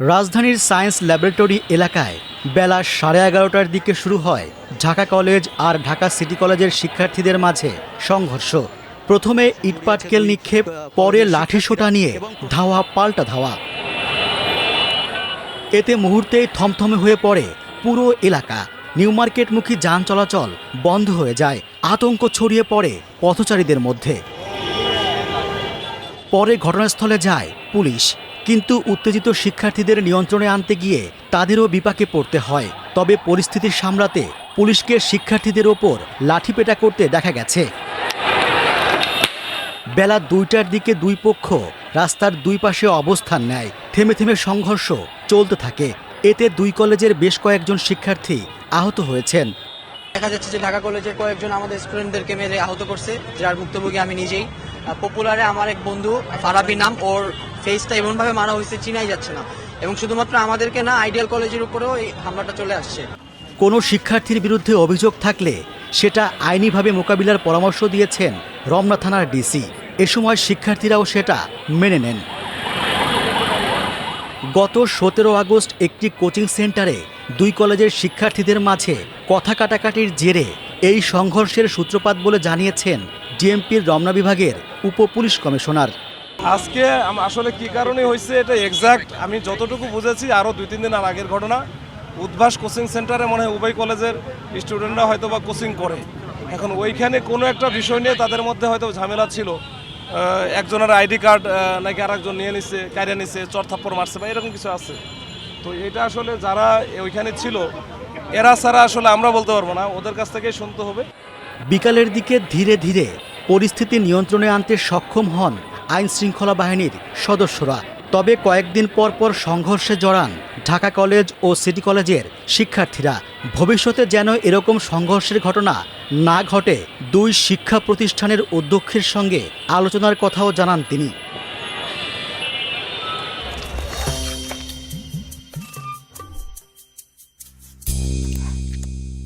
রাজধানীর science laboratory এলাকায় বেলা সাড়ে এগারোটার দিকে শুরু হয় ঢাকা কলেজ আর ঢাকা সিটি কলেজের শিক্ষার্থীদের মাঝে সংঘর্ষ। প্রথমে ইটপাটকেল নিক্ষেপ, পরে লাঠিসোঁটা নিয়ে ধাওয়া, পাল্টা ধাওয়া। এতে মুহূর্তেই থমথমে হয়ে পড়ে পুরো এলাকা। নিউ মার্কেটমুখী যান চলাচল বন্ধ হয়ে যায়, আতঙ্ক ছড়িয়ে পড়ে পথচারীদের মধ্যে। পরে ঘটনাস্থলে যায় পুলিশ। কিন্তু উত্তেজিত শিক্ষার্থীদের নিয়ন্ত্রণে আনতে গিয়ে তাদেরও বিপাকে পড়তে হয়। তবে পরিস্থিতি সামলাতে পুলিশকে শিক্ষার্থীদের ওপর লাঠিপেটা করতে দেখা গেছে। বেলা দুইটার দিকে দুই পক্ষ রাস্তার দুই পাশে অবস্থান নেয়। থেমে থেমে সংঘর্ষ চলতে থাকে। এতে দুই কলেজের বেশ কয়েকজন শিক্ষার্থী আহত হয়েছেন। দেখা যাচ্ছে যে ঢাকা কলেজের কয়েকজন আমাদের স্টুডেন্টদেরকে মেরে আহত করছে, যার ভুক্তভোগী আমি নিজেই। পপুলারে আমার এক বন্ধু, ফারাবি নাম, ওর ফেসটা এমনভাবে মারা হয়েছে, চিনাই যাচ্ছে না। এবং শুধুমাত্র আমাদেরকে না আইডিয়াল কলেজের উপরেও এই হামলাটা চলে আসছে। কোনো শিক্ষার্থীর বিরুদ্ধে অভিযোগ থাকলে সেটা আইনিভাবে মোকাবিলার পরামর্শ দিয়েছেন রমনা থানার ডিসি। এ সময় শিক্ষার্থীরাও সেটা মেনে নেন। গত সতেরো আগস্ট একটি কোচিং সেন্টারে দুই কলেজের শিক্ষার্থীদের মাঝে কথা কাটাকাটির জেরে এই সংঘর্ষের সূত্রপাত বলে জানিয়েছেন ডিএমপির রমনা বিভাগের উপ পুলিশ কমিশনার। আজকে আসলে কি কারণে হয়েছে এটা এক্সাক্ট আমি যতটুকু বুঝেছি আরও দুই, তিন দিন আর আগের ঘটনা। উদ্ভাস কোচিং সেন্টারে মনে হয় উভয় কলেজের স্টুডেন্টরা হয়তো বা কোচিং করে। এখন ওইখানে কোনো একটা বিষয় নিয়ে তাদের মধ্যে হয়তো ঝামেলা ছিল। একজনের আইডি কার্ড নাকি আরেকজন নিয়ে নিছে কাইরে নিছে, চর থাপ্পড় মারছে বা এরকম কিছু আছে। তো এটা আসলে যারা ওইখানে ছিল, এরা ছাড়া আসলে আমরা বলতে পারব না, ওদের কাছ থেকেই শুনতে হবে। বিকালের দিকে ধীরে ধীরে পরিস্থিতি নিয়ন্ত্রণে আনতে সক্ষম হন আইন শৃঙ্খলা বাহিনীর সদস্যরা। তবে কয়েকদিন পর পর সংঘর্ষে জড়ান ঢাকা কলেজ ও সিটি কলেজের শিক্ষার্থীরা। ভবিষ্যতে যেন এরকম সংঘর্ষের ঘটনা না ঘটে, দুই শিক্ষা প্রতিষ্ঠানের অধ্যক্ষের সঙ্গে আলোচনার কথাও জানান তিনি।